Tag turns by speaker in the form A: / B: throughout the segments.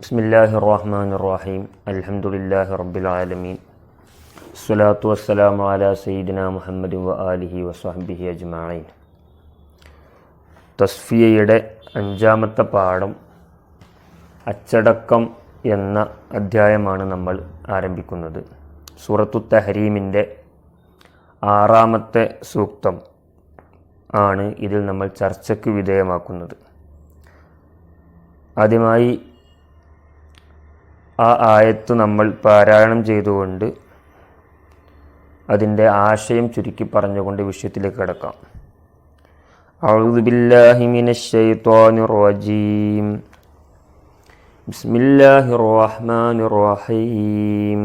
A: ബിസ്മില്ലാഹി റഹ്മാൻ റഹീം അലഹമുല്ലാഹി റബ്ബിൽ ആലമീൻ. സ്വലാത്തു വസ്സലാം അല സയ്യിദിന മുഹമ്മദ് വ ആലിഹി വസ്ഹബിഹി അജ്മായിൻ തസ്ഫിയയുടെ അഞ്ചാമത്തെ പാഠം അച്ചടക്കം എന്ന അധ്യായമാണ് നമ്മൾ ആരംഭിക്കുന്നത്. സൂറത്തു തഹരീമിന്റെ ആറാമത്തെ സൂക്തം ആണ് ഇതിൽ നമ്മൾ ചർച്ചയ്ക്ക് വിധേയമാക്കുന്നത്. ആദ്യമായി ആ ആയത്ത് നമ്മൾ പാരായണം ചെയ്തുകൊണ്ട് അതിൻ്റെ ആശയം ചുരുക്കി പറഞ്ഞുകൊണ്ട് വിഷയത്തിലേക്ക് കിടക്കാം أعوذ بالله من الشيطان الرجيم بسم الله الرحمن الرحيم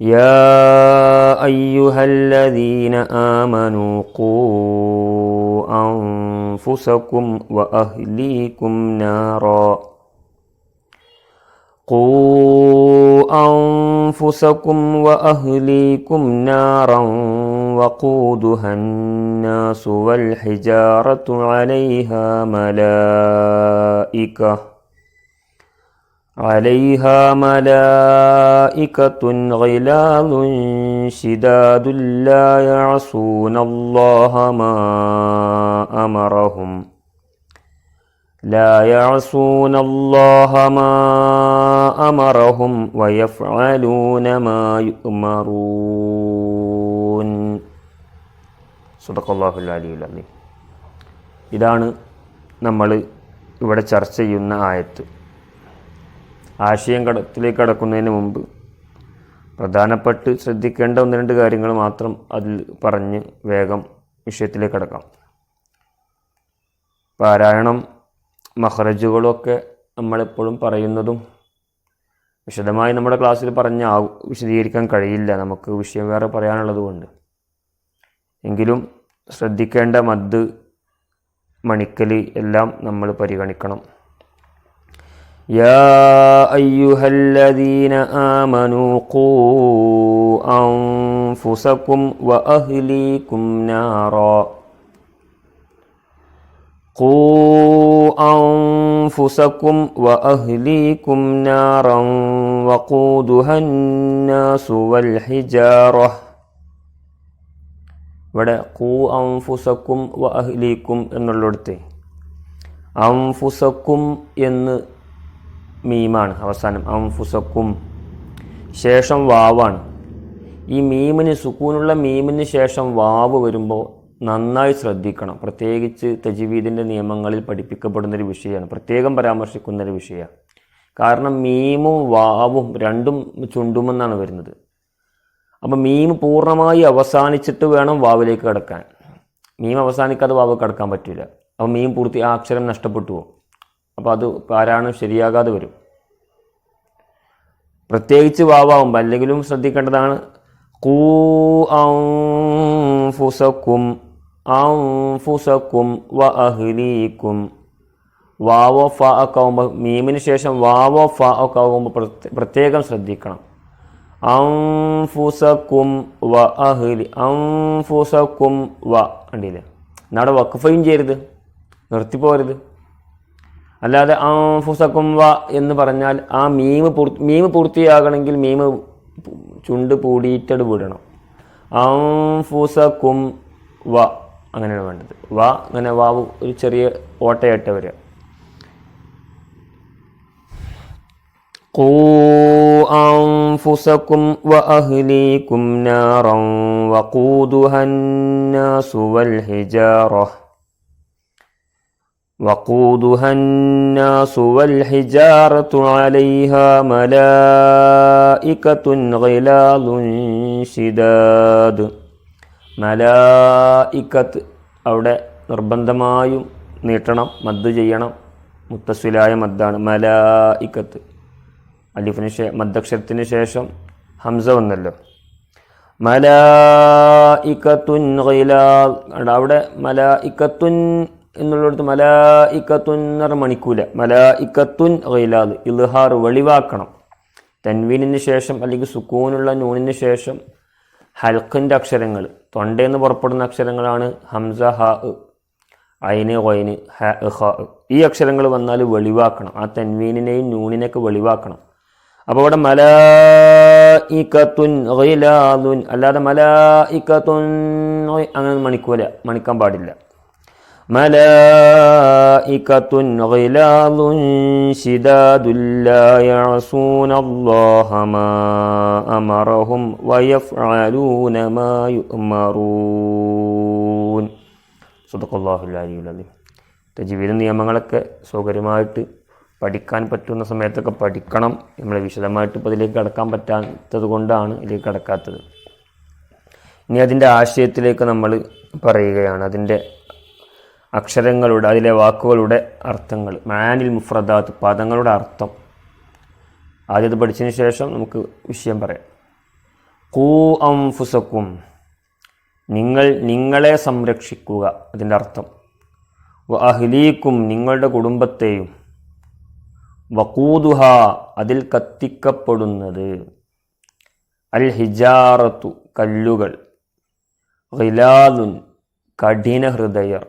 A: يا أيها الذين آمنوا قوا أنفسكم وأهليكم نارا قوا أنفسكم وأهليكم نارا وقودها الناس والحجارة عليها ملائكة عليها ملائكة غلاظ شداد لا يعصون الله ما أمرهم لا يعصون الله ما أمرهم ويفعلون ما يؤمرون صدق الله العلي العظيم ഇതാണ് നമ്മൾ ഇവിടെ ചർച്ച ചെയ്യുന്ന ആയത്ത് ആശയം കടത്തിലേക്ക് കടക്കുന്നതിന് മുമ്പ് പ്രധാനപ്പെട്ട് ശ്രദ്ധിക്കേണ്ട ഒന്ന് രണ്ട് കാര്യങ്ങൾ മാത്രം അതിൽ പറഞ്ഞ് വേഗം വിഷയത്തിലേക്ക് കടക്കാം പാരായണം മഹറജുകളൊക്കെ നമ്മളെപ്പോഴും പറയുന്നതും വിശദമായി നമ്മുടെ ക്ലാസ്സിൽ പറഞ്ഞ വിശദീകരിക്കാൻ കഴിയില്ല നമുക്ക് വിഷയം വേറെ പറയാനുള്ളത് കൊണ്ട് എങ്കിലും ശ്രദ്ധിക്കേണ്ട മദ് മണിക്കല് എല്ലാം നമ്മൾ പരിഗണിക്കണം يا أيها الذين آمنوا قوا أنفسكم وأهليكم نارا قوا أنفسكم وأهليكم نارا وقودها الناس والحجارة ഇവിടെ കൂ അംഫുസക്കും വ അഹ്ലീക്കും എന്നുള്ളിടത്ത് അംഫുസക്കും എന്ന് മീമാണ് അവസാനം അംഫുസക്കും ശേഷം വാവാണ് ഈ മീമിന് സുക്കൂനുള്ള മീമിന് ശേഷം വാവ് വരുമ്പോൾ നന്നായി ശ്രദ്ധിക്കണം. പ്രത്യേകിച്ച് തജീവീദിന്റെ നിയമങ്ങളിൽ പഠിപ്പിക്കപ്പെടുന്നൊരു വിഷയമാണ്. പ്രത്യേകം പരാമർശിക്കുന്നൊരു വിഷയമാണ്. കാരണം മീമും വാവും രണ്ടും ചുണ്ടുമെന്നാണ് വരുന്നത്. അപ്പോൾ മീം പൂർണമായി അവസാനിച്ചിട്ട് വേണം വാവിലേക്ക് കിടക്കാൻ. മീം അവസാനിക്കാതെ വാവ് കിടക്കാൻ പറ്റില്ല അപ്പോൾ മീം പൂർത്തി ആ അക്ഷരം നഷ്ടപ്പെട്ടു പോകും. അപ്പോൾ അത് പാരായണം ശരിയാകാതെ വരും. പ്രത്യേകിച്ച് വാവാകുമ്പോൾ അല്ലെങ്കിലും ശ്രദ്ധിക്കേണ്ടതാണ് കൂ ഔഫുസക്കും ഔഫുസക്കും വ അഹ്ലീക്കും വാവോ ഫ ഒക്കെ ആകുമ്പോൾ മീമിന് ശേഷം വാവോ ഫ ഒക്കെ ആകുമ്പോൾ പ്രത്യേകം ശ്രദ്ധിക്കണം. അംഫുസക്കും വ അഹ്ലി അംഫുസക്കും വ ഉണ്ടല്ലേ എന്നാടെ വഖഫയും ചെയ്യരുത് നിർത്തിപ്പോരുത് അല്ലാതെ അംഫുസക്കും വ എന്ന് പറഞ്ഞാൽ ആ മീമ് പൂർത്തി മീമ് പൂർത്തിയാകണമെങ്കിൽ മീമ് ചുണ്ട് പൂടിയിട്ടട് വിടണം. അംഫുസക്കും വ അങ്ങനെയാണ് വേണ്ടത് വ അങ്ങനെ വാവ് ഒരു ചെറിയ ഓട്ടയായിട്ട് വരിക قوا أنفسكم وأهليكم نارا وقودها الناس والحجارة وقودها الناس والحجارة عليها ملائكة غلاظ شداد മലായിക്കത്ത് അവിടെ നിർബന്ധമായും നീട്ടണം മദ് ചെയ്യണം. മുത്തസ്വിലായ മദ്ദാണ്. മലായിക്കത്ത് അലിഫിന് ശേ മദ്ദക്ഷരത്തിന് ശേഷം ഹംസ വന്നല്ലോ. മലായിക്കത്തുൻ അവിടെ മലായിക്കത്തുൻ എന്നുള്ളിടത്ത് മലായിക്കത്തുൻ എന്ന് പറഞ്ഞാൽ മണിക്കൂല. മലായിക്കത്തുൻ ഗൈലാദ് ഇൽഹാർ വെളിവാക്കണം. തൻവീനിന് ശേഷം അല്ലെങ്കിൽ സുക്കൂനുള്ള നൂനിന് ശേഷം ഹൽക്കിന്റെ അക്ഷരങ്ങൾ തൊണ്ടയിൽ നിന്ന് പുറപ്പെടുന്ന അക്ഷരങ്ങളാണ് ഹംസ ഹ അയിന് ഒയിന് ഹ ഹ ഈ അക്ഷരങ്ങൾ വന്നാൽ വെളിവാക്കണം. ആ തെൻവീനിനെയും നൂണിനെയൊക്കെ വെളിവാക്കണം. അപ്പോൾ ഇവിടെ മല ഇക്കത്തുൻ അല്ലാതെ മല ഇക്കത്തുൻ അങ്ങനെ മണിക്കൂല മണിക്കാൻ പാടില്ല. മലായിക്കത്തുൻ شداد لا يعصون الله ما أمرهم അമറഹും വയഫ്അലൂന മാ صدق الله العلي العظيم നിയമങ്ങളൊക്കെ സൗകര്യമായിട്ട് പഠിക്കാൻ പറ്റുന്ന സമയത്തൊക്കെ പഠിക്കണം. നമ്മൾ വിശദമായിട്ട് ഇപ്പോൾ ഇതിലേക്ക് കടക്കാൻ പറ്റാത്തത് കൊണ്ടാണ് ഇതിലേക്ക് കടക്കാത്തത്. ഇനി അതിന്റെ ആശയത്തിലേക്ക് നമ്മൾ പറയുകയാണ്. അതിന്റെ അക്ഷരങ്ങളുടെ അതിലെ വാക്കുകളുടെ അർത്ഥങ്ങൾ മാനിൽ മുഫ്രദാത്ത് പദങ്ങളുടെ അർത്ഥം. ആദ്യത് പഠിച്ചതിന് ശേഷം നമുക്ക് വിഷയം പറയാം. കൂ അം ഫുസക്കും നിങ്ങൾ നിങ്ങളെ സംരക്ഷിക്കുക അതിന്റെ അർത്ഥം. വ അഹ്ലീക്കും നിങ്ങളുടെ കുടുംബത്തെയും. വക്കൂതുഹ അതിൽ കത്തിക്കപ്പെടുന്നത്. അൽ ഹിജാറത്തു കല്ലുകൾ. റിലാദുൻ കഠിന ഹൃദയർ.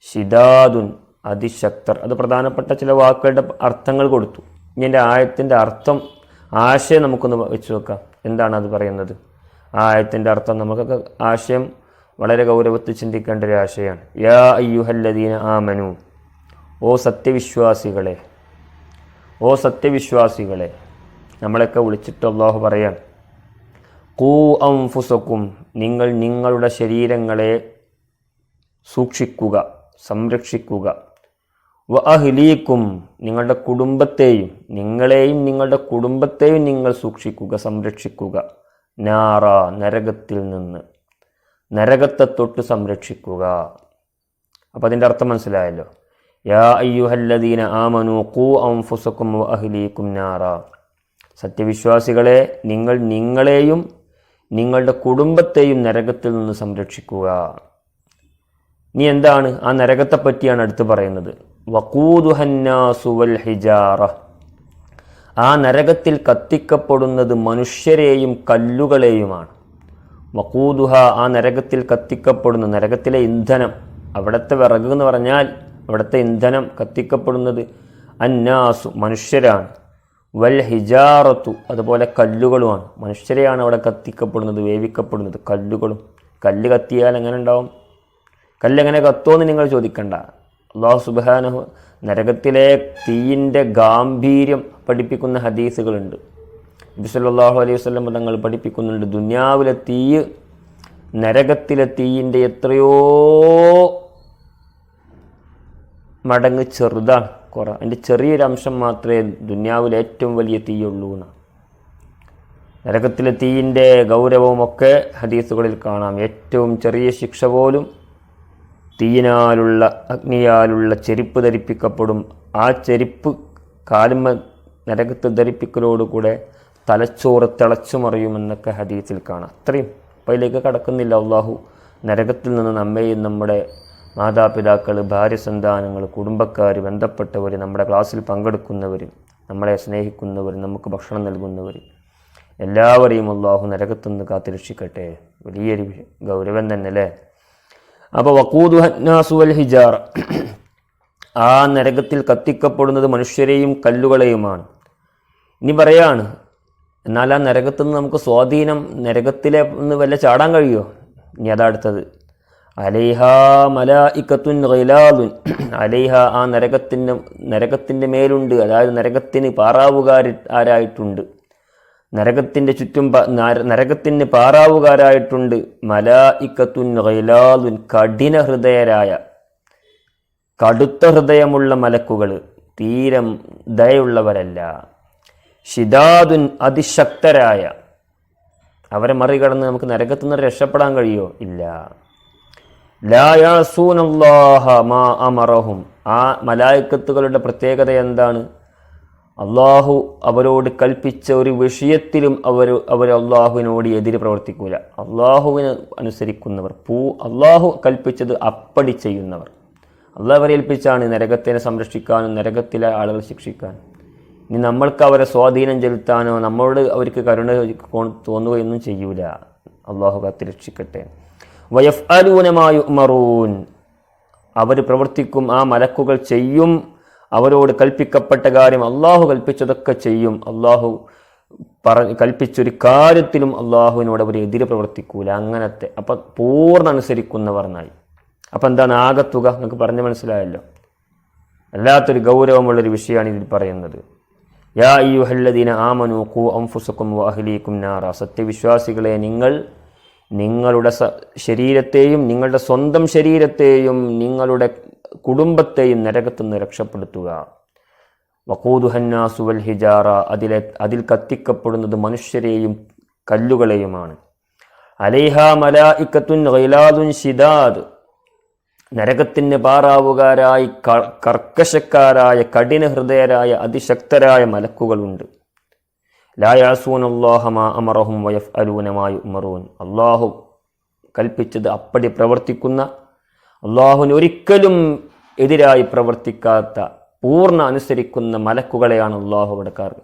A: ഷിദാദുൻ അതിശക്തർ. അത് പ്രധാനപ്പെട്ട ചില വാക്കുകളുടെ അർത്ഥങ്ങൾ കൊടുത്തു. ഇനി എന്റെ ആയത്തിന്റെ അർത്ഥം ആശയം നമുക്കൊന്ന് വെച്ച് നോക്കാം. എന്താണ് അത് പറയുന്നത്? ആ ആയത്തിന്റെ അർത്ഥം നമുക്കൊക്കെ ആശയം വളരെ ഗൗരവത്തിൽ ചിന്തിക്കേണ്ട ഒരു ആശയമാണ്. യാ അയ്യുഹല്ലദീന ആമനു. ഓ സത്യവിശ്വാസികളെ ഓ സത്യവിശ്വാസികളെ നമ്മളെയൊക്കെ വിളിച്ചിട്ട് അള്ളാഹു പറയാം. കൂ അംഫുസക്കും നിങ്ങൾ നിങ്ങളുടെ ശരീരങ്ങളെ സൂക്ഷിക്കുക. സംരക്ഷിക്കുക. വ അഹ്ലീക്കും നിങ്ങളുടെ കുടുംബത്തെയും നിങ്ങളെയും നിങ്ങളുടെ കുടുംബത്തെയും നിങ്ങൾ സൂക്ഷിക്കുക സംരക്ഷിക്കുക. നാറ നരകത്തിൽ നിന്ന്. നരകത്തെ തൊട്ട് സംരക്ഷിക്കുക. അപ്പം അതിന്റെ അർത്ഥം മനസ്സിലായല്ലോ? യാ അയ്യുഹല്ലദീന ആമനു കൂ വ അഹ്ലീക്കും നാറ. സത്യവിശ്വാസികളെ നിങ്ങൾ നിങ്ങളെയും നിങ്ങളുടെ കുടുംബത്തെയും നരകത്തിൽ നിന്ന് സംരക്ഷിക്കുക. ഇനി എന്താണ് ആ നരകത്തെ പറ്റിയാണ് അടുത്ത് പറയുന്നത്? വക്കൂദുഹന്നാസുവൽ ഹിജാറ. ആ നരകത്തിൽ കത്തിക്കപ്പെടുന്നത് മനുഷ്യരെയും കല്ലുകളെയുമാണ്. വക്കൂദുഹ ആ നരകത്തിൽ കത്തിക്കപ്പെടുന്ന നരകത്തിലെ ഇന്ധനം അവിടുത്തെ വിറക് എന്ന് പറഞ്ഞാൽ അവിടുത്തെ ഇന്ധനം കത്തിക്കപ്പെടുന്നത് അന്നാസു മനുഷ്യരാണ്. വൽ ഹിജാറത്തു അതുപോലെ കല്ലുകളുമാണ്. മനുഷ്യരെയാണ് അവിടെ കത്തിക്കപ്പെടുന്നത് വേവിക്കപ്പെടുന്നത് കല്ലുകളും. കല്ല് കത്തിയാൽ എങ്ങനെ ഉണ്ടാവും? കല്ലെങ്ങനെ കത്തുമെന്ന് നിങ്ങൾ ചോദിക്കണ്ട. അള്ളാഹു സുബാനഹു നരകത്തിലെ തീയിന്റെ ഗാംഭീര്യം പഠിപ്പിക്കുന്ന ഹദീസുകളുണ്ട്. നബിസല്ലാഹു അലൈഹി വസ്ലം തങ്ങൾ പഠിപ്പിക്കുന്നുണ്ട് ദുന്യാവിലെ തീ നരകത്തിലെ തീയിന്റെ എത്രയോ മടങ്ങ് ചെറുതാണ് കുറ അതിന്റെ ചെറിയൊരു അംശം മാത്രമേ ദുന്യാവിലെ ഏറ്റവും വലിയ തീയുള്ളൂ എന്ന് നരകത്തിലെ തീയിന്റെ ഗൗരവമൊക്കെ ഹദീസുകളിൽ കാണാം. ഏറ്റവും ചെറിയ ശിക്ഷ പോലും തീയിനാലുള്ള അഗ്നിയാലുള്ള ചെരുപ്പ് ധരിപ്പിക്കപ്പെടും. ആ ചെരുപ്പ് കാലുമ നരകത്ത് ധരിപ്പിക്കലോടുകൂടെ തലച്ചോറ് തിളച്ചു മറിയുമെന്നൊക്കെ ഹദീസിൽ കാണാം. അത്രയും അപ്പം അതിലേക്ക് കടക്കുന്നില്ല. അള്ളാഹു നരകത്തിൽ നിന്ന് നമ്മെയും നമ്മുടെ മാതാപിതാക്കൾ ഭാര്യ സന്താനങ്ങൾ കുടുംബക്കാർ ബന്ധപ്പെട്ടവർ നമ്മുടെ ക്ലാസ്സിൽ പങ്കെടുക്കുന്നവർ നമ്മളെ സ്നേഹിക്കുന്നവർ നമുക്ക് ഭക്ഷണം നൽകുന്നവർ എല്ലാവരെയും അള്ളാഹു നരകത്തുനിന്ന് കാത്തുരക്ഷിക്കട്ടെ. വലിയൊരു ഗൗരവം തന്നെ അല്ലേ അപ്പോൾ വക്കൂദുഹന്നാസുവൽ ഹിജാർ. ആ നരകത്തിൽ കത്തിക്കപ്പെടുന്നത് മനുഷ്യരെയും കല്ലുകളെയുമാണ്. ഇനി പറയാണ് എന്നാൽ ആ നരകത്തു നിന്ന് നമുക്ക് സ്വാധീനം നരകത്തിലെ ഒന്ന് വല്ല ചാടാൻ കഴിയുമോ ഇനി അതാ അടുത്തത്. അലൈഹ മല ഇക്കത്തുൻ റൈലാദുൻ അലൈഹ ആ നരകത്തിന്റെ നരകത്തിന്റെ മേലുണ്ട്. അതായത് നരകത്തിന് പാറാവുകാരി ആരായിട്ടുണ്ട്. നരകത്തിന്റെ ചുറ്റും നരകത്തിന് പാറാവുകാരായിട്ടുണ്ട് മല ഇക്കത്തുൻ ഗൈലാദുൻ കഠിന ഹൃദയരായ. കടുത്ത ഹൃദയമുള്ള മലക്കുകൾ തീരം ദയുള്ളവരല്ല. ഷിദാദുൻ അതിശക്തരായ. അവരെ മറികടന്ന് നമുക്ക് നരകത്തു നിന്ന് രക്ഷപ്പെടാൻ കഴിയോ? ഇല്ല. ലായാസൂനല്ലാഹ മാ അമറഹും. ആ മലായിക്കത്തുകളുടെ പ്രത്യേകത എന്താണ്? അള്ളാഹു അവരോട് കൽപ്പിച്ച ഒരു വിഷയത്തിലും അവർ അവർ അള്ളാഹുവിനോട് എതിര് പ്രവർത്തിക്കൂല. അള്ളാഹുവിന് അനുസരിക്കുന്നവർ പൂ അള്ളാഹു കൽപ്പിച്ചത് അപ്പടി ചെയ്യുന്നവർ. അള്ളാഹ് അവരെ ഏൽപ്പിച്ചാണ് നരകത്തിനെ സംരക്ഷിക്കാനും നരകത്തിലെ ആളുകൾ ശിക്ഷിക്കാനും. ഇനി നമ്മൾക്ക് അവരെ സ്വാധീനം ചെലുത്താനോ നമ്മളോട് അവർക്ക് കരുണ തോന്നുകയൊന്നും ചെയ്യൂല. അള്ളാഹു കത്ത് രക്ഷിക്കട്ടെ. വയഫ് അലൂനമായു മറൂൻ അവർ പ്രവർത്തിക്കും ആ മലക്കുകൾ ചെയ്യും അവരോട് കൽപ്പിക്കപ്പെട്ട കാര്യം അള്ളാഹു കൽപ്പിച്ചതൊക്കെ ചെയ്യും. അള്ളാഹു പറ കൽപ്പിച്ചൊരു കാര്യത്തിലും അള്ളാഹുവിനോട് അവർ എതിരെ പ്രവർത്തിക്കൂല. അങ്ങനത്തെ. അപ്പം പൂർണ അനുസരിക്കുന്നവർ എന്നായി. അപ്പം എന്താണ് ആകത്തുക? നിങ്ങൾക്ക് പറഞ്ഞ് മനസ്സിലായല്ലോ. അല്ലാത്തൊരു ഗൗരവമുള്ളൊരു വിഷയമാണ് ഇതിൽ പറയുന്നത്. യാ ഈ ഹല്ലദീന ആമനു കു അംഫുസക്കും നാറ. സത്യവിശ്വാസികളെ നിങ്ങൾ നിങ്ങളുടെ ശരീരത്തെയും നിങ്ങളുടെ സ്വന്തം ശരീരത്തെയും നിങ്ങളുടെ കുടുംബത്തെയും നരകത്തു നിന്ന് രക്ഷപ്പെടുത്തുക വഖൂദുഹന്നാസു ഹിജാറ. അതിലെ അതിൽ കത്തിക്കപ്പെടുന്നത് മനുഷ്യരെയും കല്ലുകളെയുമാണ്. അലൈഹ മലായിക്കത്തുൻ ഗൈലാദുൻ ഷിദാദ് നരകത്തിന് പാറാവുകാരായി കർക്കശക്കാരായ കഠിന ഹൃദയരായ അതിശക്തരായ മലക്കുകളുണ്ട്. അമറഹും അള്ളാഹു കൽപ്പിച്ചത് അപ്പടി പ്രവർത്തിക്കുന്ന അള്ളാഹുവിന് ഒരിക്കലും എതിരായി പ്രവർത്തിക്കാത്ത പൂർണ അനുസരിക്കുന്ന മലക്കുകളെയാണ് അള്ളാഹു കിടക്കാർ കാർ-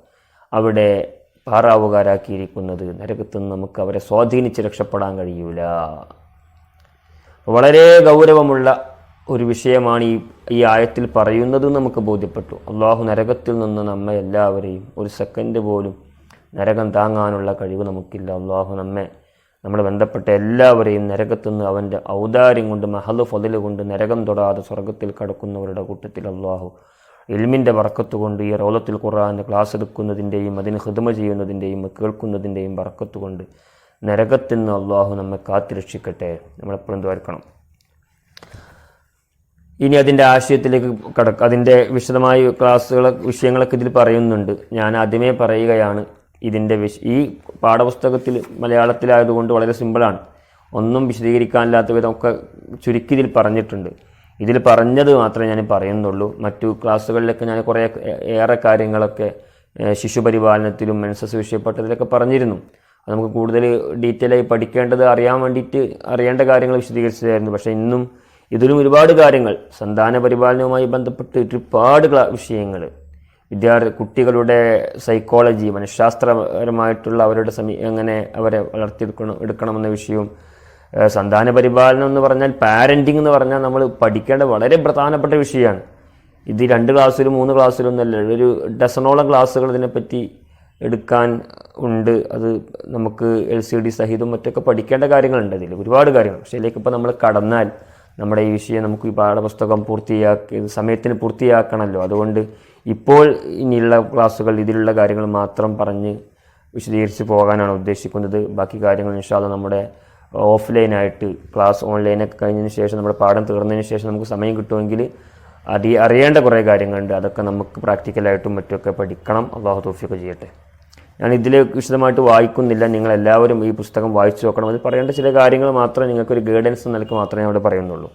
A: അവിടെ പാറാവുകാരാക്കിയിരിക്കുന്നത്. നരകത്തു നിന്ന് നമുക്ക് അവരെ സ്വാധീനിച്ച് രക്ഷപ്പെടാൻ കഴിയൂല. വളരെ ഗൗരവമുള്ള ഒരു വിഷയമാണ് ഈ ഈ ആയത്തിൽ പറയുന്നത് നമുക്ക് ബോധ്യപ്പെട്ടു. അള്ളാഹു നരകത്തിൽ നിന്ന് നമ്മെ എല്ലാവരെയും ഒരു സെക്കൻഡ് പോലും നരകം താങ്ങാനുള്ള കഴിവ് നമുക്കില്ല. അള്ളാഹു നമ്മെ നമ്മൾ ബന്ധപ്പെട്ട എല്ലാവരെയും നരകത്തുനിന്ന് അവന്റെ ഔദാര്യം കൊണ്ട് മഹൽ ഫതിൽ കൊണ്ട് നരകം തൊടാതെ സ്വർഗത്തിൽ കടക്കുന്നവരുടെ കൂട്ടത്തിൽ അള്ളാഹു ഇൽമിന്റെ വറക്കത്ത് കൊണ്ട് ഈ റോലത്തിൽ ഖുറാന്റെ ക്ലാസ് എടുക്കുന്നതിന്റെയും അതിന് ഹൃദമ ചെയ്യുന്നതിന്റെയും കേൾക്കുന്നതിന്റെയും വറക്കത്ത് കൊണ്ട് നരകത്തിൽ നിന്ന് അള്ളാഹു നമ്മെ കാത്തിരക്ഷിക്കട്ടെ. നമ്മളെപ്പോഴും തോർക്കണം ഇനി അതിന്റെ ആശയത്തിലേക്ക് കടക്ക അതിന്റെ വിശദമായ ക്ലാസ്സുകൾ വിഷയങ്ങളൊക്കെ ഇതിൽ പറയുന്നുണ്ട്. ഞാൻ ആദ്യമേ പറയുകയാണ് ഇതിന്റെ വിശ ഈ പാഠപുസ്തകത്തിൽ മലയാളത്തിലായതുകൊണ്ട് വളരെ സിമ്പിളാണ്. ഒന്നും വിശദീകരിക്കാനില്ലാത്ത വിധമൊക്കെ ചുരുക്കി ഇതിൽ പറഞ്ഞിട്ടുണ്ട്. ഇതിൽ പറഞ്ഞത് മാത്രമേ ഞാൻ പറയുന്നുള്ളൂ. മറ്റു ക്ലാസ്സുകളിലൊക്കെ ഞാൻ കുറേ ഏറെ കാര്യങ്ങളൊക്കെ ശിശുപരിപാലനത്തിലും മെൻസസ് വിഷയപ്പെട്ടതിലൊക്കെ പറഞ്ഞിരുന്നു. അത് നമുക്ക് കൂടുതൽ ഡീറ്റെയിൽ ആയി പഠിക്കേണ്ടത് അറിയാൻ വേണ്ടിയിട്ട് അറിയേണ്ട കാര്യങ്ങൾ വിശദീകരിച്ചതായിരുന്നു. പക്ഷേ ഇന്നും ഇതിലും ഒരുപാട് കാര്യങ്ങൾ സന്താന പരിപാലനവുമായി ബന്ധപ്പെട്ട് ഒരുപാട് വിഷയങ്ങൾ വിദ്യാർത്ഥി കുട്ടികളുടെ സൈക്കോളജി മനഃശാസ്ത്രപരമായിട്ടുള്ള അവരുടെ സമീ എങ്ങനെ അവരെ വളർത്തിയെടുക്കണം എടുക്കണമെന്ന വിഷയവും സന്താന പരിപാലനം എന്ന് പറഞ്ഞാൽ പാരന്റിങ് എന്ന് പറഞ്ഞാൽ നമ്മൾ പഠിക്കേണ്ട വളരെ പ്രധാനപ്പെട്ട വിഷയമാണ്. ഇത് രണ്ട് ക്ലാസ്സിലും മൂന്ന് ക്ലാസ്സിലും ഒന്നല്ല ഒരു ഡസനോളം ക്ലാസ്സുകൾ ഇതിനെപ്പറ്റി എടുക്കാൻ ഉണ്ട്. അത് നമുക്ക് എൽ സി ഡി സഹിതം മറ്റൊക്കെ പഠിക്കേണ്ട കാര്യങ്ങളുണ്ട്. അതിൽ ഒരുപാട് കാര്യങ്ങൾ. പക്ഷേ ഇതിലേക്ക് ഇപ്പോൾ നമ്മൾ കടന്നാൽ നമ്മുടെ ഈ വിഷയം നമുക്ക് ഈ പാഠപുസ്തകം പൂർത്തിയാക്കി സമയത്തിന് പൂർത്തിയാക്കണമല്ലോ. അതുകൊണ്ട് ഇപ്പോൾ ഇനിയുള്ള ക്ലാസ്സുകൾ ഇതിലുള്ള കാര്യങ്ങൾ മാത്രം പറഞ്ഞ് വിശദീകരിച്ച് പോകാനാണ് ഉദ്ദേശിക്കുന്നത്. ബാക്കി കാര്യങ്ങൾ ഇൻഷാല്ല നമ്മുടെ ഓഫ്ലൈനായിട്ട് ക്ലാസ് ഓൺലൈനൊക്കെ കഴിഞ്ഞതിന് ശേഷം നമ്മുടെ പാഠം തീർന്നതിന് ശേഷം നമുക്ക് സമയം കിട്ടുമെങ്കിൽ അതി അറിയേണ്ട കുറേ കാര്യങ്ങളുണ്ട്. അതൊക്കെ നമുക്ക് പ്രാക്ടിക്കലായിട്ടും മറ്റുമൊക്കെ പഠിക്കണം. അള്ളാഹു തോഫിയൊക്കെ ചെയ്യട്ടെ. ഞാൻ ഇതിൽ വിശദമായിട്ട് വായിക്കുന്നില്ല. നിങ്ങൾ എല്ലാവരും ഈ പുസ്തകം വായിച്ചു നോക്കണം. അത് പറയേണ്ട ചില കാര്യങ്ങൾ മാത്രമേ നിങ്ങൾക്കൊരു ഗൈഡൻസ് നിലയ്ക്ക് മാത്രമേ അവിടെ പറയുന്നുള്ളൂ.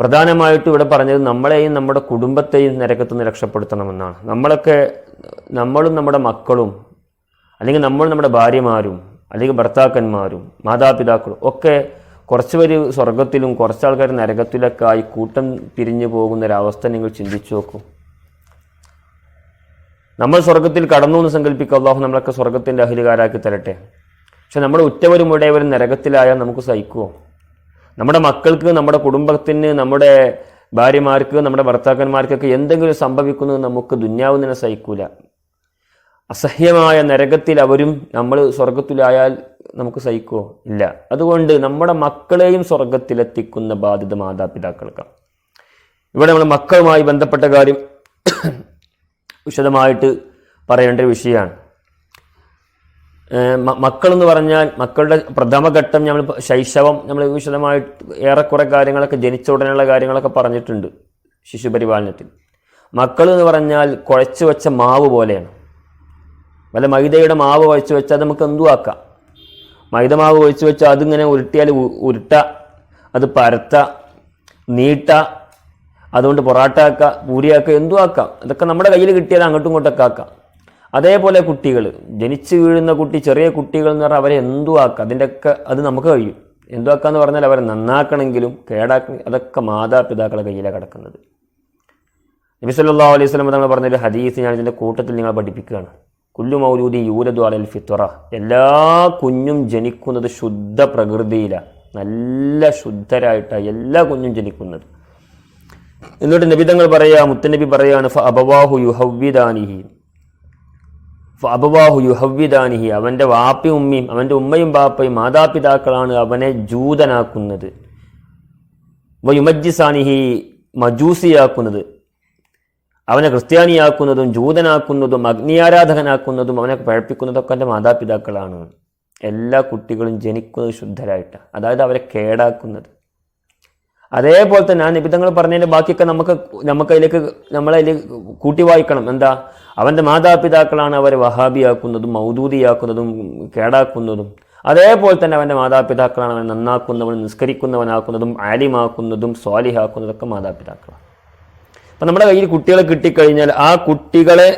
A: പ്രധാനമായിട്ടും ഇവിടെ പറഞ്ഞത് നമ്മളെയും നമ്മുടെ കുടുംബത്തെയും നിരക്കത്തുനിന്ന് നിന്ന് രക്ഷപ്പെടുത്തണമെന്നാണ്. നമ്മളൊക്കെ നമ്മളും നമ്മുടെ മക്കളും അല്ലെങ്കിൽ നമ്മൾ നമ്മുടെ ഭാര്യമാരും അല്ലെങ്കിൽ ഭർത്താക്കന്മാരും മാതാപിതാക്കളും ഒക്കെ കുറച്ച് പേര് സ്വർഗത്തിലും കുറച്ച് ആൾക്കാർ നരകത്തിലൊക്കെ ആയി കൂട്ടം പിരിഞ്ഞു പോകുന്ന ഒരവസ്ഥ നിങ്ങൾ ചിന്തിച്ചു നോക്കൂ. നമ്മൾ സ്വർഗത്തിൽ കടന്നു എന്ന് സങ്കല്പിക്കുക അള്ളാഹു നമ്മളൊക്കെ സ്വർഗത്തിന്റെ അഹിലുകാരാക്കി തരട്ടെ. പക്ഷെ നമ്മുടെ ഉറ്റവരും ഉടയവരും നരകത്തിലായാൽ നമുക്ക് സഹിക്കുമോ നമ്മുടെ മക്കൾക്ക് നമ്മുടെ കുടുംബത്തിന് നമ്മുടെ ഭാര്യമാർക്ക് നമ്മുടെ ഭർത്താക്കന്മാർക്കൊക്കെ എന്തെങ്കിലും സംഭവിക്കുന്നത് നമുക്ക് ദുന്യാവ് തന്നെ സഹിക്കൂല. അസഹ്യമായ നരകത്തിൽ അവരും നമ്മൾ സ്വർഗത്തിലായാൽ നമുക്ക് സഹിക്കുമോ ഇല്ല. അതുകൊണ്ട് നമ്മുടെ മക്കളെയും സ്വർഗത്തിലെത്തിക്കുന്ന ബാധ്യത മാതാപിതാക്കൾക്കാണ് ഇവിടെ നമ്മൾ മക്കളുമായി ബന്ധപ്പെട്ട കാര്യം വിശദമായിട്ട് പറയേണ്ട ഒരു വിഷയമാണ്. ഏഹ് എന്ന് പറഞ്ഞാൽ മക്കളുടെ പ്രഥമഘട്ടം നമ്മൾ ശൈശവം നമ്മൾ വിശദമായിട്ട് ഏറെക്കുറെ കാര്യങ്ങളൊക്കെ ജനിച്ച ഉടനെയുള്ള കാര്യങ്ങളൊക്കെ പറഞ്ഞിട്ടുണ്ട് ശിശുപരിപാലനത്തിൽ. മക്കൾ എന്ന് പറഞ്ഞാൽ കുഴച്ച് വെച്ച മാവ് പോലെയാണ്. വല്ല മൈദയുടെ മാവ് കുഴച്ച് വെച്ചാൽ നമുക്ക് എന്തും ആക്കാം. മൈദ മാവ് കുഴച്ച് വെച്ചാൽ അതിങ്ങനെ ഉരുട്ടിയാൽ ഉരുട്ട അത് പരത്ത നീട്ട അതുകൊണ്ട് പൊറാട്ട ആക്കുക പൂരിയാക്കുക എന്തും ആക്കാം. അതൊക്കെ നമ്മുടെ കയ്യിൽ കിട്ടിയാൽ അങ്ങോട്ടും ഇങ്ങോട്ടൊക്കെ ആക്കാം. അതേപോലെ കുട്ടികൾ. ജനിച്ചു വീഴുന്ന കുട്ടി ചെറിയ കുട്ടികൾ എന്ന് പറഞ്ഞാൽ അവരെ എന്തു ആക്കുക അതിന്റെയൊക്കെ അത് നമുക്ക് കഴിയും. എന്തും ആക്കാന്ന് പറഞ്ഞാൽ അവരെ നന്നാക്കണമെങ്കിലും കേടാക്കണം അതൊക്കെ മാതാപിതാക്കളുടെ കയ്യിലാണ് കിടക്കുന്നത്. നബി സല്ലാ അലൈഹി സ്വലം തങ്ങൾ പറഞ്ഞൊരു ഹദീസ് ഞാൻ ഇതിന്റെ കൂട്ടത്തിൽ നിങ്ങൾ പഠിപ്പിക്കുകയാണ്. കുല്ലു മൗലൂദി യൂലദു അലൽ ഫിത്തുറ എല്ലാ കുഞ്ഞും ജനിക്കുന്നത് ശുദ്ധ പ്രകൃതിയിലാണ് നല്ല ശുദ്ധരായിട്ടാണ് എല്ലാ കുഞ്ഞും ജനിക്കുന്നത്. എന്നിട്ട് നബി തങ്ങൾ പറയാ മുത്തനബി ഫ അബവാഹു യുഹവ്വിദാനിഹി. അബവാഹു യുഹവ്വിദാനിഹി അവന്റെ വാപ്പയും ഉമ്മയും അവന്റെ ഉമ്മയും ബാപ്പയും മാതാപിതാക്കളാണ് അവനെ ജൂതനാക്കുന്നത്. വയുമജ്ജിസാനിഹി മജൂസിയാക്കുന്നത്. അവനെ ക്രിസ്ത്യാനിയാക്കുന്നതും ജൂതനാക്കുന്നതും അഗ്നിയാരാധകനാക്കുന്നതും അവനെ പഴപ്പിക്കുന്നതൊക്കെ എന്റെ മാതാപിതാക്കളാണ്. എല്ലാ കുട്ടികളും ജനിക്കുന്നത് ശുദ്ധരായിട്ട്. അതായത് അവരെ കേടാക്കുന്നത്. അതേപോലെ തന്നെ ആ നിബിധങ്ങൾ പറഞ്ഞതിന്റെ ബാക്കിയൊക്കെ നമുക്ക് നമുക്ക് അതിലേക്ക് നമ്മളതിൽ കൂട്ടി വായിക്കണം. എന്താ? അവന്റെ മാതാപിതാക്കളാണ് അവരെ വഹാബിയാക്കുന്നതും മൗദൂദിയാക്കുന്നതും കേടാക്കുന്നതും. അതേപോലെ തന്നെ അവന്റെ മാതാപിതാക്കളാണ് അവൻ നന്നാക്കുന്നവൻ നിസ്കരിക്കുന്നവനാക്കുന്നതും ആലിമാക്കുന്നതും സ്വാലിഹാക്കുന്നതൊക്കെ മാതാപിതാക്കളാണ്. അപ്പം നമ്മുടെ കയ്യിൽ കുട്ടികളെ കിട്ടിക്കഴിഞ്ഞാൽ ആ കുട്ടികളെ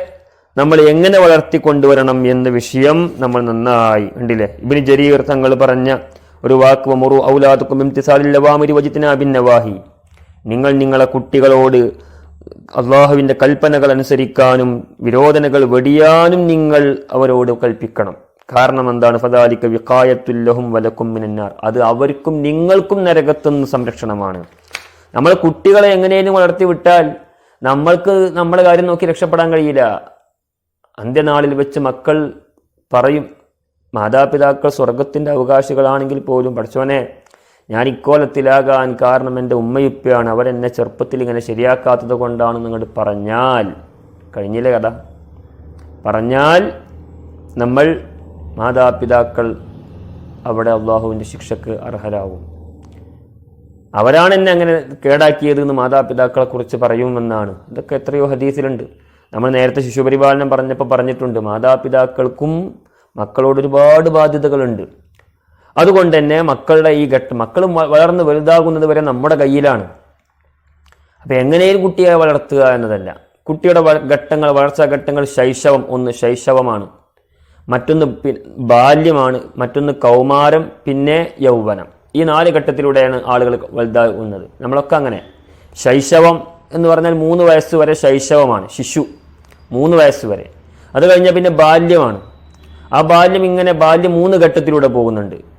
A: നമ്മൾ എങ്ങനെ വളർത്തിക്കൊണ്ടുവരണം എന്ന വിഷയം നമ്മൾ നന്നായി ഉണ്ടില്ലേ? ഇബിന് ജരീർ തങ്ങൾ പറഞ്ഞ ഒരു വാക്ക് മുറു ഔലാദുക്കും ഇംതിസാലിൽ ലവാമിരി ബിൻ നവാഹി. നിങ്ങൾ നിങ്ങളെ കുട്ടികളോട് അള്ളാഹുവിന്റെ കൽപ്പനകൾ അനുസരിക്കാനും വിരോധനകൾ വെടിയാനും നിങ്ങൾ അവരോട് കൽപ്പിക്കണം. കാരണം എന്താണ്? ഫദാലിക്ക് വിക്കായത്തുല്ലഹും വലക്കും മിനന്നാർ. അത് അവർക്കും നിങ്ങൾക്കും നരകത്തുന്ന സംരക്ഷണമാണ്. നമ്മൾ കുട്ടികളെ എങ്ങനെയും വളർത്തി വിട്ടാൽ നമ്മൾക്ക് നമ്മുടെ കാര്യം നോക്കി രക്ഷപ്പെടാൻ കഴിയില്ല. അന്ത്യനാളിൽ വെച്ച് മക്കൾ പറയും മാതാപിതാക്കൾ സ്വർഗത്തിന്റെ അവകാശികളാണെങ്കിൽ പോലും പഠിച്ചോനെ ഞാൻ ഇക്കോലത്തിലാകാൻ കാരണം എന്റെ ഉമ്മയുപ്പയാണ്. അവരെന്നെ ചെറുപ്പത്തിൽ ഇങ്ങനെ ശരിയാക്കാത്തത് കൊണ്ടാണ് നിങ്ങൾ പറഞ്ഞാൽ കഴിഞ്ഞില്ലേ കഥ? പറഞ്ഞാൽ നമ്മൾ മാതാപിതാക്കൾ അവിടെ അള്ളാഹുവിന്റെ ശിക്ഷക്ക് അർഹരാകും. അവരാണ് എന്നെ അങ്ങനെ കേടാക്കിയത് എന്ന് മാതാപിതാക്കളെ കുറിച്ച് പറയുമെന്നാണ്. ഇതൊക്കെ എത്രയോ ഹദീസിലുണ്ട്. നമ്മൾ നേരത്തെ ശിശുപരിപാലനം പറഞ്ഞപ്പോൾ പറഞ്ഞിട്ടുണ്ട് മാതാപിതാക്കൾക്കും മക്കളോട് ഒരുപാട് ബാധ്യതകളുണ്ട്. അതുകൊണ്ട് തന്നെ മക്കളുടെ ഈ ഘട്ടം മക്കൾ വളർന്ന് വലുതാകുന്നത് വരെ നമ്മുടെ കയ്യിലാണ്. അപ്പം എങ്ങനെയും കുട്ടിയെ വളർത്തുക എന്നതല്ല. കുട്ടിയുടെ ഘട്ടങ്ങൾ വളർച്ചാ ഘട്ടങ്ങൾ ശൈശവം ഒന്ന് ശൈശവമാണ്. മറ്റൊന്ന് ബാല്യമാണ്. മറ്റൊന്ന് കൗമാരം പിന്നെ യൗവനം. ഈ നാല് ഘട്ടത്തിലൂടെയാണ് ആളുകൾ വലുതാകുന്നത്. നമ്മളൊക്കെ അങ്ങനെ. ശൈശവം എന്ന് പറഞ്ഞാൽ മൂന്ന് വയസ്സ് വരെ ശൈശവമാണ്. ശിശു മൂന്ന് വയസ്സ് വരെ. അത് കഴിഞ്ഞാൽ പിന്നെ ബാല്യമാണ്. ആ ബാല്യം ഇങ്ങനെ ബാല്യം മൂന്ന് ഘട്ടത്തിലൂടെ പോകുന്നുണ്ട്.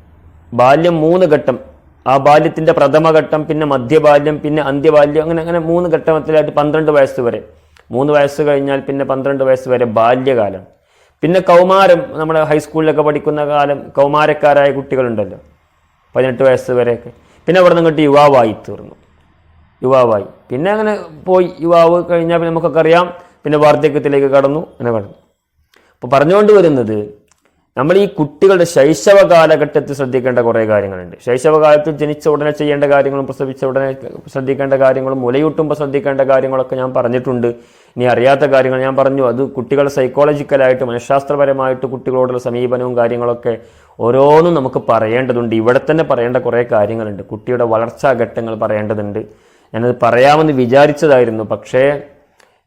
A: ബാല്യം മൂന്ന് ഘട്ടം. ആ ബാല്യത്തിന്റെ പ്രഥമഘട്ടം പിന്നെ മധ്യബാല്യം പിന്നെ അന്ത്യബാല്യം അങ്ങനെ അങ്ങനെ മൂന്ന് ഘട്ടത്തിലായിട്ട് പന്ത്രണ്ട് വയസ്സ് വരെ. മൂന്ന് വയസ്സ് കഴിഞ്ഞാൽ പിന്നെ പന്ത്രണ്ട് വയസ്സ് വരെ ബാല്യകാലം. പിന്നെ കൗമാരം നമ്മുടെ ഹൈസ്കൂളിലൊക്കെ പഠിക്കുന്ന കാലം കൗമാരക്കാരായ കുട്ടികളുണ്ടല്ലോ. പതിനെട്ട് വയസ്സ് വരെയൊക്കെ. പിന്നെ അവിടെ നിന്ന് യുവാവായി തീർന്നു. യുവാവായി. പിന്നെ അങ്ങനെ പോയി. യുവാവ് കഴിഞ്ഞാൽ പിന്നെ നമുക്കൊക്കെ അറിയാം. പിന്നെ വാർദ്ധക്യത്തിലേക്ക് കടന്നു. അങ്ങനെ കടന്നു. അപ്പോൾ പറഞ്ഞുകൊണ്ട് വരുന്നത് നമ്മൾ ഈ കുട്ടികളുടെ ശൈശവ കാലഘട്ടത്തിൽ ശ്രദ്ധിക്കേണ്ട കുറേ കാര്യങ്ങളുണ്ട്. ശൈശവകാലത്തിൽ ജനിച്ച ഉടനെ ചെയ്യേണ്ട കാര്യങ്ങളും പ്രസവിച്ച ഉടനെ ശ്രദ്ധിക്കേണ്ട കാര്യങ്ങളും മുലയൂട്ടുമ്പോൾ ശ്രദ്ധിക്കേണ്ട കാര്യങ്ങളൊക്കെ ഞാൻ പറഞ്ഞിട്ടുണ്ട്. ഇനി അറിയാത്ത കാര്യങ്ങൾ ഞാൻ പറഞ്ഞു. അത് കുട്ടികൾ സൈക്കോളജിക്കലായിട്ട് മനഃശാസ്ത്രപരമായിട്ട് കുട്ടികളോടുള്ള സമീപനവും കാര്യങ്ങളൊക്കെ ഓരോന്നും നമുക്ക് പറയേണ്ടതുണ്ട്. ഇവിടെ തന്നെ പറയേണ്ട കുറേ കാര്യങ്ങളുണ്ട്. കുട്ടിയുടെ വളർച്ചാ ഘട്ടങ്ങൾ പറയേണ്ടതുണ്ട്. ഞാനത് പറയാമെന്ന് വിചാരിച്ചതായിരുന്നു. പക്ഷേ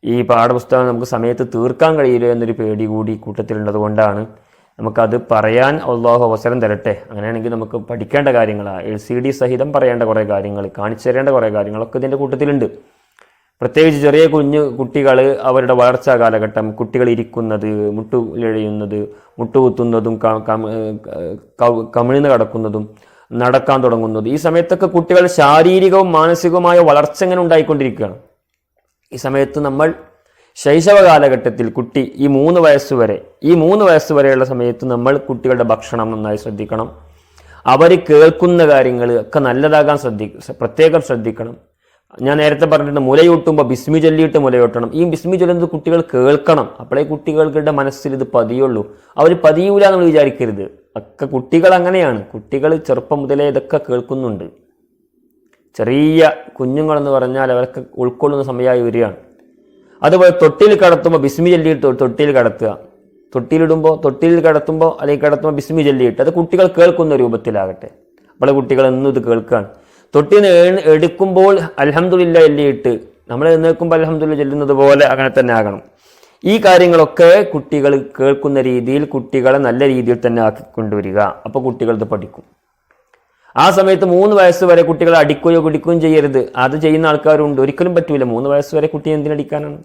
A: ഈ പാഠപുസ്തകം നമുക്ക് സമയത്ത് തീർക്കാൻ കഴിയില്ല എന്നൊരു പേടി കൂടി കൂട്ടത്തിലുള്ളത് കൊണ്ടാണ് നമുക്കത് പറയാൻ അള്ളാഹു അവസരം തരട്ടെ. അങ്ങനെയാണെങ്കിൽ നമുക്ക് പഠിക്കേണ്ട കാര്യങ്ങളാണ് എൽ സി ഡി സഹിതം പറയേണ്ട കുറേ കാര്യങ്ങൾ കാണിച്ചു തരേണ്ട കുറേ കാര്യങ്ങളൊക്കെ ഇതിന്റെ കൂട്ടത്തിലുണ്ട്. പ്രത്യേകിച്ച് ചെറിയ കുഞ്ഞു കുട്ടികൾ അവരുടെ വളർച്ചാ കാലഘട്ടം കുട്ടികൾ ഇരിക്കുന്നത് മുട്ടുലഴിയുന്നത് മുട്ടുകുത്തുന്നതും കമിഴ്ന്ന് കടക്കുന്നതും നടക്കാൻ തുടങ്ങുന്നത്. ഈ സമയത്തൊക്കെ കുട്ടികൾ ശാരീരികവും മാനസികവുമായ വളർച്ച ഇങ്ങനെ ഉണ്ടായിക്കൊണ്ടിരിക്കുകയാണ്. ഈ സമയത്ത് നമ്മൾ ശൈശവ കാലഘട്ടത്തിൽ കുട്ടി ഈ മൂന്ന് വയസ്സുവരെ ഈ മൂന്ന് വയസ്സുവരെയുള്ള സമയത്ത് നമ്മൾ കുട്ടികളുടെ ഭക്ഷണം നന്നായി ശ്രദ്ധിക്കണം. അവർ കേൾക്കുന്ന കാര്യങ്ങൾ ഒക്കെ നല്ലതാകാൻ ശ്രദ്ധി പ്രത്യേകം ശ്രദ്ധിക്കണം. ഞാൻ നേരത്തെ പറഞ്ഞിട്ടുണ്ട് മുലയൂട്ടുമ്പോൾ ബിസ്മി ചൊല്ലിയിട്ട് മുലയൂട്ടണം ഈ ബിസ്മി ചൊല്ലുന്നത് കുട്ടികൾ കേൾക്കണം. അപ്പോഴേ കുട്ടികളുടെ മനസ്സിൽ ഇത് പതിയുള്ളൂ. അവർ പതിയൂല നമ്മൾ വിചാരിക്കരുത്. ഒക്കെ കുട്ടികൾ അങ്ങനെയാണ്. കുട്ടികൾ ചെറുപ്പം മുതലേ ഇതൊക്കെ കേൾക്കുന്നുണ്ട്. ചെറിയ കുഞ്ഞുങ്ങളെന്ന് പറഞ്ഞാൽ അവരൊക്കെ ഉൾക്കൊള്ളുന്ന സമയമായി വരികയാണ്. അതുപോലെ തൊട്ടിൽ കടത്തുമ്പോൾ ബിസ്മി ചൊല്ലിയിട്ട് തൊട്ടിൽ കടത്തുക. തൊട്ടിയിലിടുമ്പോൾ തൊട്ടിയിൽ കടത്തുമ്പോൾ അല്ലെങ്കിൽ കടത്തുമ്പോൾ ബിസ്മി ചൊല്ലിയിട്ട്. അത് കുട്ടികൾ കേൾക്കുന്ന രൂപത്തിലാകട്ടെ. നമ്മളെ കുട്ടികൾ എന്നും ഇത് കേൾക്കുകയാണ് തൊട്ടിന്ന് എടുക്കുമ്പോൾ അലഹമുല്ല ചൊല്ലിയിട്ട് നമ്മൾ എഴുന്നേൽക്കുമ്പോൾ അലഹമുല്ല ചെല്ലുന്നത് പോലെ അങ്ങനെ തന്നെ ആകണം. ഈ കാര്യങ്ങളൊക്കെ കുട്ടികൾ കേൾക്കുന്ന രീതിയിൽ കുട്ടികളെ നല്ല രീതിയിൽ തന്നെ ആക്കി കൊണ്ടുവരിക. അപ്പോൾ കുട്ടികൾ ഇത് പഠിക്കും. ആ സമയത്ത് മൂന്ന് വയസ്സ് വരെ കുട്ടികളെ അടിക്കുകയോ കുടിക്കുകയും ചെയ്യരുത്. അത് ചെയ്യുന്ന ആൾക്കാരുണ്ട്. ഒരിക്കലും പറ്റൂല. മൂന്ന് വയസ്സ് വരെ കുട്ടിയെ എന്തിനടിക്കാനാണ്?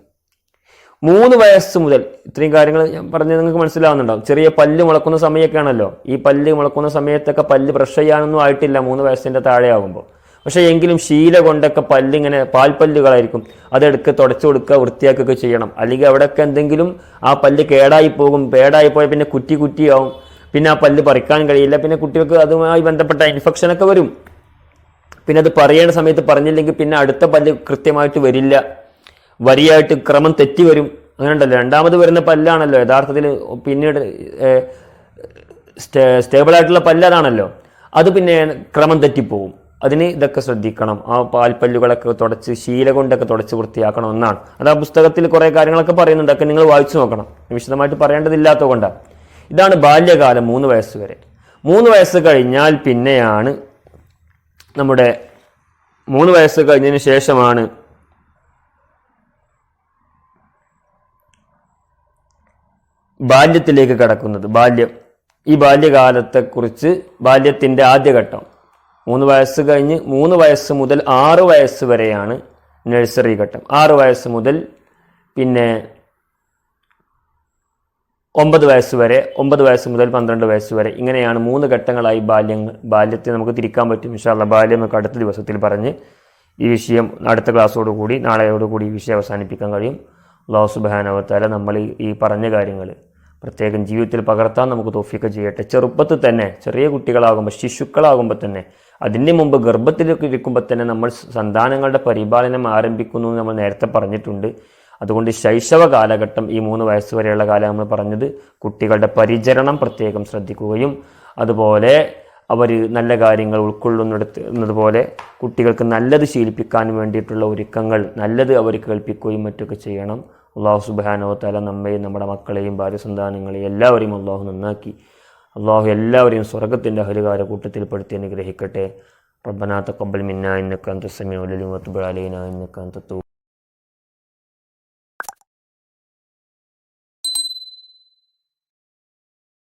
A: മൂന്ന് വയസ്സ് മുതൽ ഇത്രയും കാര്യങ്ങൾ ഞാൻ പറഞ്ഞ് നിങ്ങൾക്ക് മനസ്സിലാവുന്നുണ്ടാവും. ചെറിയ പല്ല് മുളക്കുന്ന സമയമൊക്കെ ആണല്ലോ ഈ പല്ല് മുളക്കുന്ന സമയത്തൊക്കെ പല്ല് ബ്രഷ് ചെയ്യാനൊന്നും ആയിട്ടില്ല മൂന്ന് വയസ്സിന്റെ താഴെ ആകുമ്പോൾ പക്ഷേ എങ്കിലും ശീല കൊണ്ടൊക്കെ പല്ലിങ്ങനെ പാൽപ്പല്ലുകളായിരിക്കും. അതെടുക്ക് തുടച്ചു കൊടുക്കുക വൃത്തിയാക്കുകയൊക്കെ ചെയ്യണം. അല്ലെങ്കിൽ അവിടെയൊക്കെ എന്തെങ്കിലും ആ പല്ല് കേടായി പോകും കേടായി പോയാൽ പിന്നെ കുറ്റി കുറ്റിയാവും. പിന്നെ ആ പല്ല് പറിക്കാൻ കഴിയില്ല. പിന്നെ കുട്ടികൾക്ക് അതുമായി ബന്ധപ്പെട്ട ഇൻഫെക്ഷനൊക്കെ വരും. പിന്നെ അത് പറയേണ്ട സമയത്ത് പറഞ്ഞില്ലെങ്കിൽ പിന്നെ അടുത്ത പല്ല് കൃത്യമായിട്ട് വരില്ല. വരിയായിട്ട് ക്രമം തെറ്റി വരും. അങ്ങനെ ഉണ്ടല്ലോ രണ്ടാമത് വരുന്ന പല്ലാണല്ലോ. യഥാർത്ഥത്തിൽ പിന്നീട് സ്റ്റേബിളായിട്ടുള്ള പല്ലതാണല്ലോ. അത് പിന്നെ ക്രമം തെറ്റിപ്പോവും. അതിന് ഇതൊക്കെ ശ്രദ്ധിക്കണം. ആ പാൽപ്പല്ലുകളൊക്കെ തുടച്ച് ശീല കൊണ്ടൊക്കെ തുടച്ച് വൃത്തിയാക്കണം എന്നാണ്. അത് ആ പുസ്തകത്തിൽ കുറേ കാര്യങ്ങളൊക്കെ പറയുന്നുണ്ട്. അതൊക്കെ നിങ്ങൾ വായിച്ചു നോക്കണം. വിശദമായിട്ട് പറയേണ്ടതില്ലാത്ത കൊണ്ടാണ് ഇതാണ് ബാല്യകാലം മൂന്ന് വയസ്സ് വരെ. മൂന്ന് വയസ്സ് കഴിഞ്ഞാൽ പിന്നെയാണ് നമ്മുടെ മൂന്ന് വയസ്സ് കഴിഞ്ഞതിന് ശേഷമാണ് ബാല്യത്തിലേക്ക് കടക്കുന്നത്. ബാല്യം. ഈ ബാല്യകാലത്തെക്കുറിച്ച് ബാല്യത്തിന്റെ ആദ്യഘട്ടം. മൂന്ന് വയസ്സ് കഴിഞ്ഞ് മൂന്ന് വയസ്സ് മുതൽ ആറ് വയസ്സ് വരെയാണ് നഴ്സറി ഘട്ടം. ആറ് വയസ്സ് മുതൽ പിന്നെ ഒമ്പത് വയസ്സ് വരെ ഒമ്പത് വയസ്സ് മുതൽ പന്ത്രണ്ട് വയസ്സ് വരെ ഇങ്ങനെയാണ് മൂന്ന് ഘട്ടങ്ങളായി ബാല്യങ്ങൾ ബാല്യത്തെ നമുക്ക് തിരിക്കാൻ പറ്റും. ഇൻഷാല്ല ബാല്യം നമുക്ക് അടുത്ത ദിവസത്തിൽ പറഞ്ഞ് ഈ വിഷയം അടുത്ത ക്ലാസ്സോടുകൂടി നാളെയോടുകൂടി ഈ വിഷയം അവസാനിപ്പിക്കാൻ കഴിയും. അള്ളാഹു സുബാനവത്താല നമ്മൾ ഈ പറഞ്ഞ കാര്യങ്ങൾ പ്രത്യേകം ജീവിതത്തിൽ പകർത്താൻ നമുക്ക് തോഫിയൊക്കെ ചെയ്യട്ടെ. ചെറുപ്പത്തിൽ തന്നെ ചെറിയ കുട്ടികളാകുമ്പോൾ ശിശുക്കളാകുമ്പോൾ തന്നെ അതിന് മുമ്പ് ഗർഭത്തിലൊക്കെ ഇരിക്കുമ്പോൾ തന്നെ നമ്മൾ സന്താനങ്ങളുടെ പരിപാലനം ആരംഭിക്കുന്നു എന്ന് നമ്മൾ നേരത്തെ പറഞ്ഞിട്ടുണ്ട്. അതുകൊണ്ട് ശൈശവ കാലഘട്ടം ഈ മൂന്ന് വയസ്സ് വരെയുള്ള കാലം നമ്മൾ പറഞ്ഞത് കുട്ടികളുടെ പരിചരണം പ്രത്യേകം ശ്രദ്ധിക്കുകയും അതുപോലെ അവർ നല്ല കാര്യങ്ങൾ ഉൾക്കൊള്ളുന്നതുപോലെ കുട്ടികൾക്ക് നല്ലത് ശീലിപ്പിക്കാൻ വേണ്ടിയിട്ടുള്ള ഒരുക്കങ്ങൾ നല്ലത് അവർ കേൾപ്പിക്കുകയും മറ്റൊക്കെ ചെയ്യണം. അള്ളാഹു സുബാനോ തല നമ്മയും നമ്മുടെ മക്കളെയും ഭാര്യസന്താനങ്ങളെയും എല്ലാവരെയും അള്ളാഹു നന്നാക്കി. അള്ളാഹു എല്ലാവരെയും സ്വർഗത്തിന്റെ അഹലുകാര കൂട്ടത്തിൽപ്പെടുത്തി അനുഗ്രഹിക്കട്ടെ. റബ്ബനാ തഖബ്ബൽ മിന്ന എന്നക്കാന്ത സമയം എന്നക്കാന്തത്തു അലൈനാ അൻത